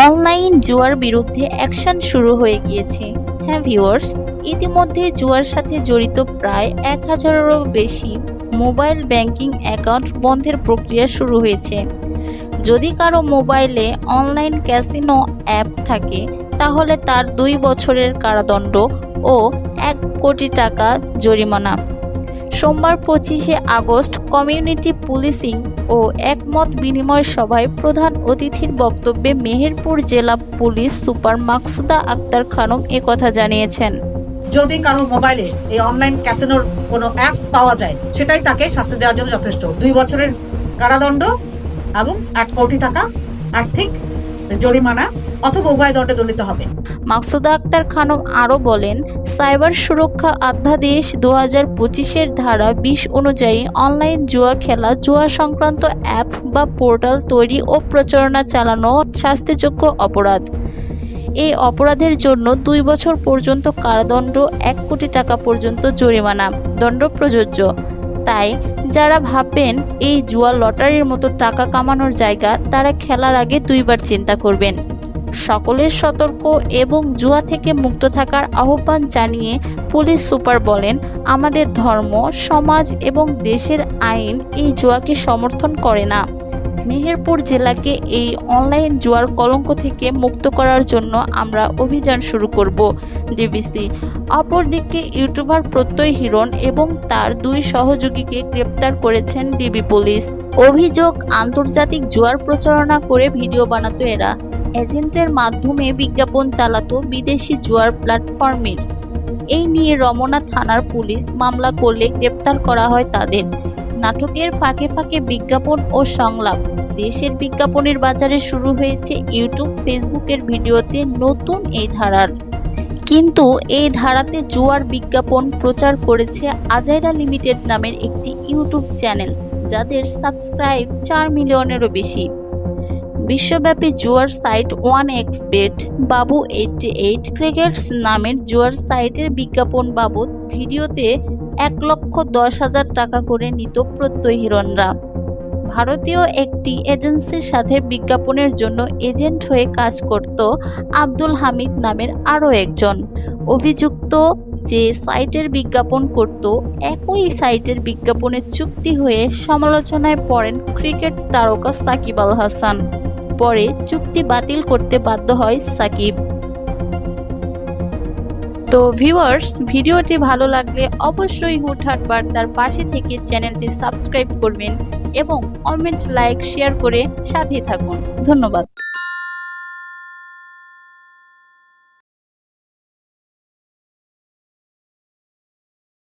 Online জুয়ার বিরুদ্ধে action শুরু হয়ে গিয়েছে। হ্যাঁ ভিউয়ার্স, ইতিমধ্যে জুয়ার সাথে জড়িত প্রায় এক হাজারেরও বেশি মোবাইল ব্যাংকিং অ্যাকাউন্ট বন্ধের প্রক্রিয়া শুরু হয়েছে। যদি কারও মোবাইলে অনলাইন ক্যাসিনো অ্যাপ থাকে, তাহলে তার দুই বছরের কারাদণ্ড ও এক কোটি টাকা জরিমানা। সোমবার পঁচিশে আগস্ট কমিউনিটি পুলিশিং ও একমত বিনিময় সভায় প্রধান অতিথির বক্তব্যে মেহেরপুর জেলা পুলিশ সুপার মাকসুদা আক্তার খানম একথা জানিয়েছেন। যদি কারও মোবাইলে এই অনলাইন ক্যাসিনোর কোনো অ্যাপস পাওয়া যায়, সেটাই তাকে শাস্তি দেওয়ার জন্য যথেষ্ট। দুই বছরের কারাদণ্ড এবং এক কোটি টাকা আর্থিক জরিমানা অথবা উভয় দণ্ডে দণ্ডিত হবে। মাকসুদা আক্তার খানম আরও বলেন, সাইবার সুরক্ষা অধ্যাদেশ দু হাজার পঁচিশের ধারা বিশ অনুযায়ী অনলাইন জুয়া খেলা, জুয়া সংক্রান্ত অ্যাপ বা পোর্টাল তৈরি ও প্রচারণা চালানো শাস্তিযোগ্য অপরাধ। এই অপরাধের জন্য দুই বছর পর্যন্ত কারাদণ্ড, এক কোটি টাকা পর্যন্ত জরিমানা, দণ্ড প্রযোজ্য। তাই, যারা ভাববেন এই জুয়া লটারির মতো টাকা কামানোর জায়গা, তারা খেলার আগে দুইবার চিন্তা করবেন। সকলের সতর্ক এবং জুয়া থেকে মুক্ত থাকার আহ্বান জানিয়ে পুলিশ সুপার বলেন, আমাদের ধর্ম, সমাজ এবং দেশের আইন এই জুয়াকে সমর্থন করে না। মেহেরপুর জেলাকে এই অনলাইন জুয়ার কলঙ্ক থেকে মুক্ত করার জন্য আমরা অভিযান শুরু করব। ডিবিসি, অপরদিকে ইউটিউবার প্রত্যয় হিরণ এবং তার দুই সহযোগীকে গ্রেপ্তার করেছেন ডিবি পুলিশ। অভিযোগ, আন্তর্জাতিক জুয়ার প্রচারণা করে ভিডিও বানাতো এরা। এজেন্টের মাধ্যমে বিজ্ঞাপন চালাতো বিদেশি জুয়ার প্ল্যাটফর্মের। এই নিয়ে রমনা থানার পুলিশ মামলা করলে গ্রেপ্তার করা হয় তাদের। নাটকের ফাঁকে ফাঁকে বিজ্ঞাপন ও সংলাপ। দেশের বিজ্ঞাপনের বাজারে শুরু হয়েছে ইউটিউব, ফেসবুকের ভিডিওতে নতুন এই ধারার। কিন্তু এই ধারাতে জুয়ার বিজ্ঞাপন প্রচার করেছে আজাইরা লিমিটেড নামের একটি ইউটিউব চ্যানেল, যাদের সাবস্ক্রাইব চার মিলিয়নেরও বেশি। বিশ্বব্যাপী জুয়ার site one X bet Babu eighty eight crickets নামের জুয়ার সাইটের বিজ্ঞাপন বাবদ ভিডিওতে এক লক্ষ দশ হাজার টাকা করে নিত প্রত্যয় হিরণরা ভারতীয় একটি এজেন্সির সাথে বিজ্ঞাপনের জন্য এজেন্ট হয়ে কাজ করত আব্দুল হামিদ নামের আরও একজন। অভিযুক্ত যে সাইটের বিজ্ঞাপন করত, একই সাইটের বিজ্ঞাপনের চুক্তি হয়ে সমালোচনায় পড়েন ক্রিকেট তারকা সাকিব আল হাসান। পরে চুক্তি বাতিল করতে বাধ্য হয় সাকিব। তো ভিউয়ার্স ভিডিওটি ভালো লাগলে অবশ্যই হুটহাট বার্তার পাশে থেকে চ্যানেলটি সাবস্ক্রাইব করবেন এবং কমেন্ট লাইক শেয়ার করে সাথেই থাকুন। ধন্যবাদ।